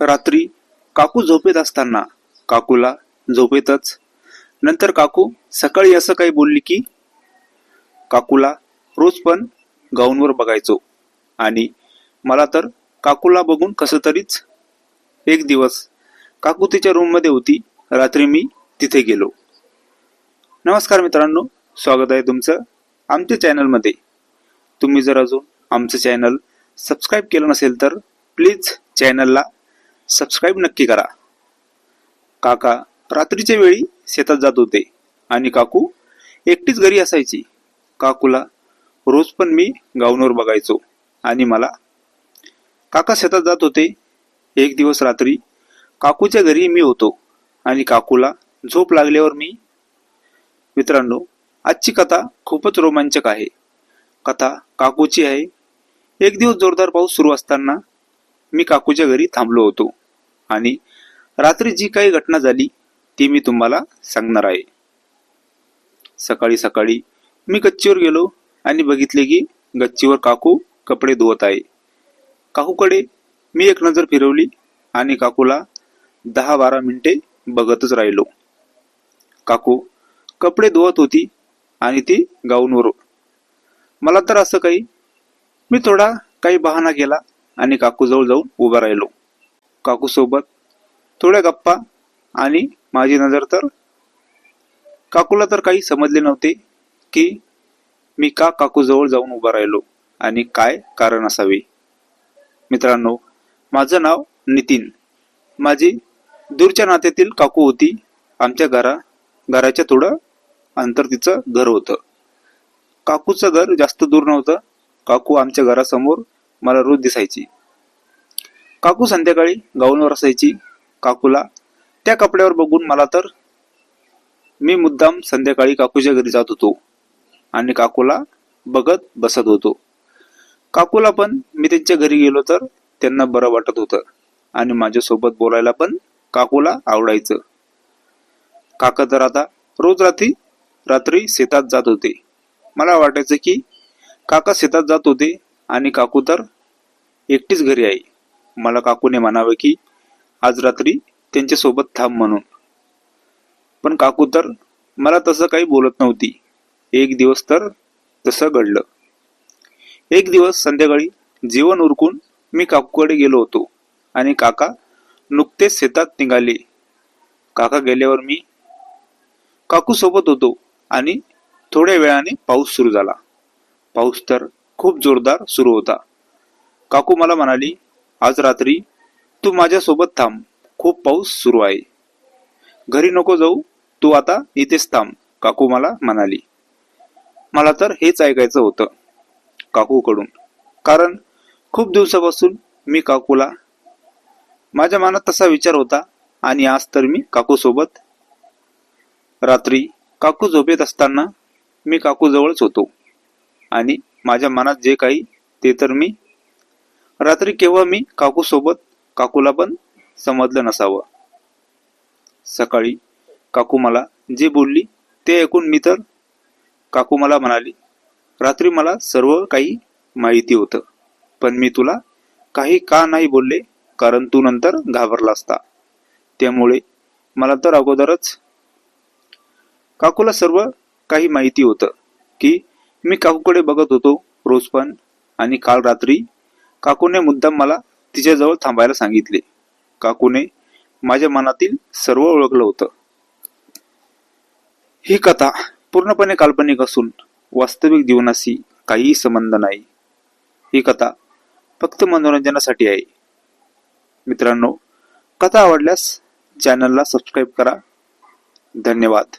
रात्री काकू झोपेत असताना काकूला झोपेतच. नंतर काकू सकाळी असं काही बोलली की काकूला रोज पण गाऊनवर बघायचो आणि मला तर काकूला बघून कसं तरीच एक दिवस काकू तिच्या रूममध्ये होती. रात्री मी तिथे गेलो. नमस्कार मित्रांनो स्वागत आहे तुमचं आमच्या चॅनलमध्ये तुम्ही जर अजून आमचं चॅनल सबस्क्राईब केलं नसेल तर प्लीज चॅनलला सबस्क्राईब नक्की करा. काका रात्रीच्या वेळी शेतात जात होते आणि काकू एकटीच घरी असायची. काकूला रोज पण मी गाऊनवर बघायचो आणि मला काका शेतात जात होते. एक दिवस रात्री काकूच्या घरी मी होतो आणि काकूला झोप लागल्यावर मी मित्रांनो आजची कथा खूपच रोमांचक आहे. कथा काकूची आहे. एक दिवस जोरदार पाऊस सुरू असताना मी काकूच्या घरी थांबलो होतो. आणि रात्री जी काही घटना झाली ती मी तुम्हाला सांगणार आहे. सकाळी सकाळी मी गच्चीवर गेलो आणि बघितले की गच्चीवर काकू कपडे धुवत आहे. काकूकडे मी एक नजर फिरवली आणि काकूला दहा बारा मिनिटे बघतच राहिलो. काकू कपडे धुवत होती आणि ती गाऊनवर. मला तर असं काही मी थोडा काही बहाणा केला आणि काकूजवळ जाऊन उभा राहिलो. काकूसोबत. थोड्या गप्पा आणि माझी नजर तर काकूला तर काही समजले नव्हते की मी का काकूजवळ जाऊन उभा राहिलो आणि काय कारण असावे. मित्रांनो माझं नाव नितीन. माझी दूरच्या नात्यातील काकू होती. आमच्या घरा घराच्या थोडं अंतर तिचं घर होतं. काकूचं घर जास्त दूर नव्हतं. काकू आमच्या घरासमोर मला रोज दिसायची. काकू संध्याकाळी गाऊनवर असायची काकूला. त्या कपड्यावर बघून मला तर मी मुद्दाम संध्याकाळी काकूच्या घरी जात होतो आणि काकूला बघत बसत होतो. काकूला पण मी त्यांच्या घरी गेलो तर त्यांना बरं वाटत होतं आणि माझ्यासोबत बोलायला पण काकूला आवडायचं. काका तर आता रोज रात्री रात्री शेतात जात होते. मला वाटायचं की काका शेतात जात होते आणि काकू तर एकटीच घरी आहे. मला काकूने म्हणावे की आज रात्री त्यांच्यासोबत थांब म्हणून. पण काकू तर मला तसं काही बोलत नव्हती. एक दिवस तर तसं घडलं. एक दिवस संध्याकाळी जेवण उरकून मी काकूकडे गेलो होतो आणि काका नुकतेच शेतात निघाले. काका गेल्यावर मी काकू सोबत होतो आणि थोड्या वेळाने पाऊस सुरू झाला. पाऊस तर खूप जोरदार सुरू होता. काकू मला म्हणाली आज रात्री तू माझ्यासोबत थांब. खूप पाऊस सुरू आहे. घरी नको जाऊ. तू आता इथेच थांब काकू मला म्हणाली. मला तर हेच ऐकायचं होतं काकूकडून. कारण खूप दिवसापासून मी काकूला माझ्या मनात तसा विचार होता आणि आज तर मी काकूसोबत. रात्री काकू झोपेत असताना मी काकूजवळच होतो आणि माझ्या मनात जे काही ते तर मी रात्री केव्हा मी काकू सोबत काकूला पण समजलं नसावं. सकाळी काकू मला जे बोलली ते ऐकून मी तर काकू मला म्हणाली रात्री मला सर्व काही माहिती होतं पण मी तुला काही का नाही बोलले कारण तू नंतर घाबरला असता. त्यामुळे मला तर अगोदरच काकूला सर्व काही माहिती होतं की मी काकूकडे बघत होतो रोज पण आणि काल रात्री काकूने मुद्दाम मला तिच्याजवळ थांबायला सांगितले. काकूने माझ्या मनातील सर्व ओळखलं होतं. ही कथा पूर्णपणे काल्पनिक असून वास्तविक जीवनाशी काहीही संबंध नाही. ही कथा फक्त मनोरंजनासाठी आहे. मित्रांनो कथा आवडल्यास चॅनलला सबस्क्राईब करा. धन्यवाद.